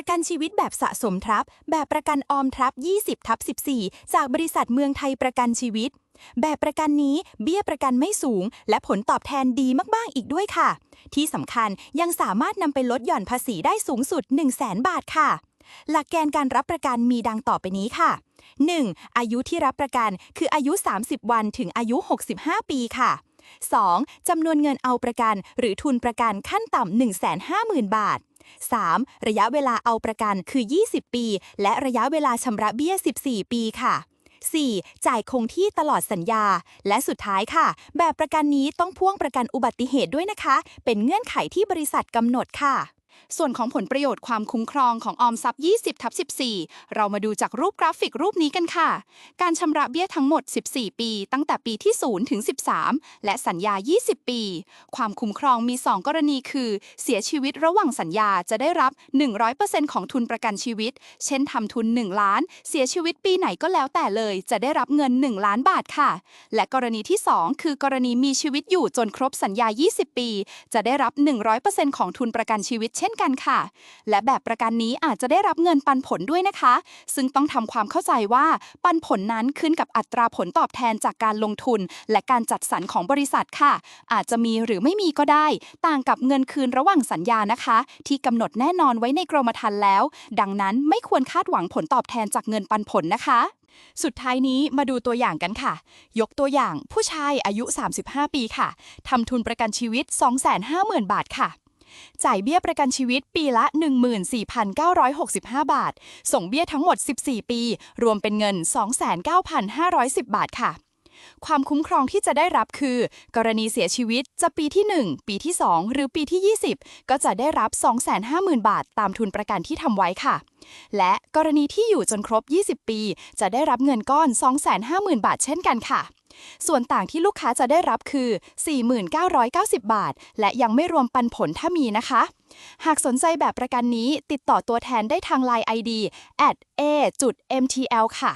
ประกันชีวิตแบบสะสมทรัพย์ แบบประกันออมทรัพย์ 20ทับ14 จากบริษัทเมืองไทยประกันชีวิต แบบประกันนี้เบี้ยประกันไม่สูง และผลตอบแทนดีมาก ๆ อีกด้วยค่ะ ที่สำคัญยังสามารถนำไปลดหย่อนภาษีได้สูงสุด 1 0 0 0 0แบาทค่ะ หลักเกณฑ์การรับประกันมีดังต่อไปนี้ค่ะ 1. อายุที่รับประกันคืออายุ 30 วันถึงอายุ 65 ปีค่ะ 2. จำนวนเงินเอาประกัน หรือทุนประกันขั้นต่ำ 150,000 บาท 3. ระยะเวลาเอาประกันคือ 20 ปี และระยะเวลาชำระเบี้ย 14 ปีค่ะ 4. จ่ายคงที่ตลอดสัญญา และสุดท้ายค่ะ แบบประกันนี้ต้องพ่วงประกันอุบัติเหตุด้วยนะคะ เป็นเงื่อนไขที่บริษัทกำหนดค่ะ ส่วนของผลประโยชน์ความคุ้มครองของออมทรัพย์ 20ทับ14 เรามาดูจากรูปกราฟิกรูปนี้กันค่ะ การชำระเบี้ยทั้งหมด 14 ปี ตั้งแต่ปีที่ 0 ถึง 13 และสัญญา 20 ปี ความคุ้มครองมี 2 กรณีคือ เสียชีวิตระหว่างสัญญาจะได้รับ 100%ของทุนประกันชีวิต เช่นทำทุน 1 ล้าน เสียชีวิตปีไหนก็แล้วแต่เลย จะได้รับเงิน 1 ล้านบาทค่ะ และกรณีที่ 2 คือกรณีมีชีวิตอยู่จนครบสัญญา 20 ปี จะได้รับ 100%ของทุนประกันชีวิตเช่นกันค่ะ และแบบประกันนี้อาจจะได้รับเงินปันผลด้วยนะคะ ซึ่งต้องทำความเข้าใจว่าปันผลนั้นขึ้นกับอัตราผลตอบแทนจากการลงทุน และการจัดสรรของบริษัทค่ะ อาจจะมีหรือไม่มีก็ได้ ต่างกับเงินคืนระหว่างสัญญานะคะ ที่กำหนดแน่นอนไว้ในกรมธรรม์แล้ว ดังนั้นไม่ควรคาดหวังผลตอบแทนจากเงินปันผลนะคะสุดท้ายนี้มาดูตัวอย่างกันค่ะ ยกตัวอย่างผู้ชายอายุ 35 ปีค่ะ ทำทุนประกันชีวิต 250,000 บาทค่ะ จ่ายเบี้ยประกันชีวิตปีละ 14,965 บาท ส่งเบี้ยทั้งหมด 14 ปี รวมเป็นเงิน 29,510 บาทค่ะความคุ้มครองที่จะได้รับคือ กรณีเสียชีวิตจะปีที่ 1 ปีที่ 2 หรือปีที่ 20 ก็จะได้รับ 250,000 บาท ตามทุนประกันที่ทำไว้ค่ะ และกรณีที่อยู่จนครบ 20 ปี จะได้รับเงินก้อน 250,000 บาทเช่นกันค่ะ ส่วนต่างที่ลูกค้าจะได้รับคือ 4990 บาท และยังไม่รวมปันผลถ้ามีนะคะ หากสนใจแบบประกันนี้ติดต่อตัวแทนได้ทาง Line ID at a.mtl ค่ะ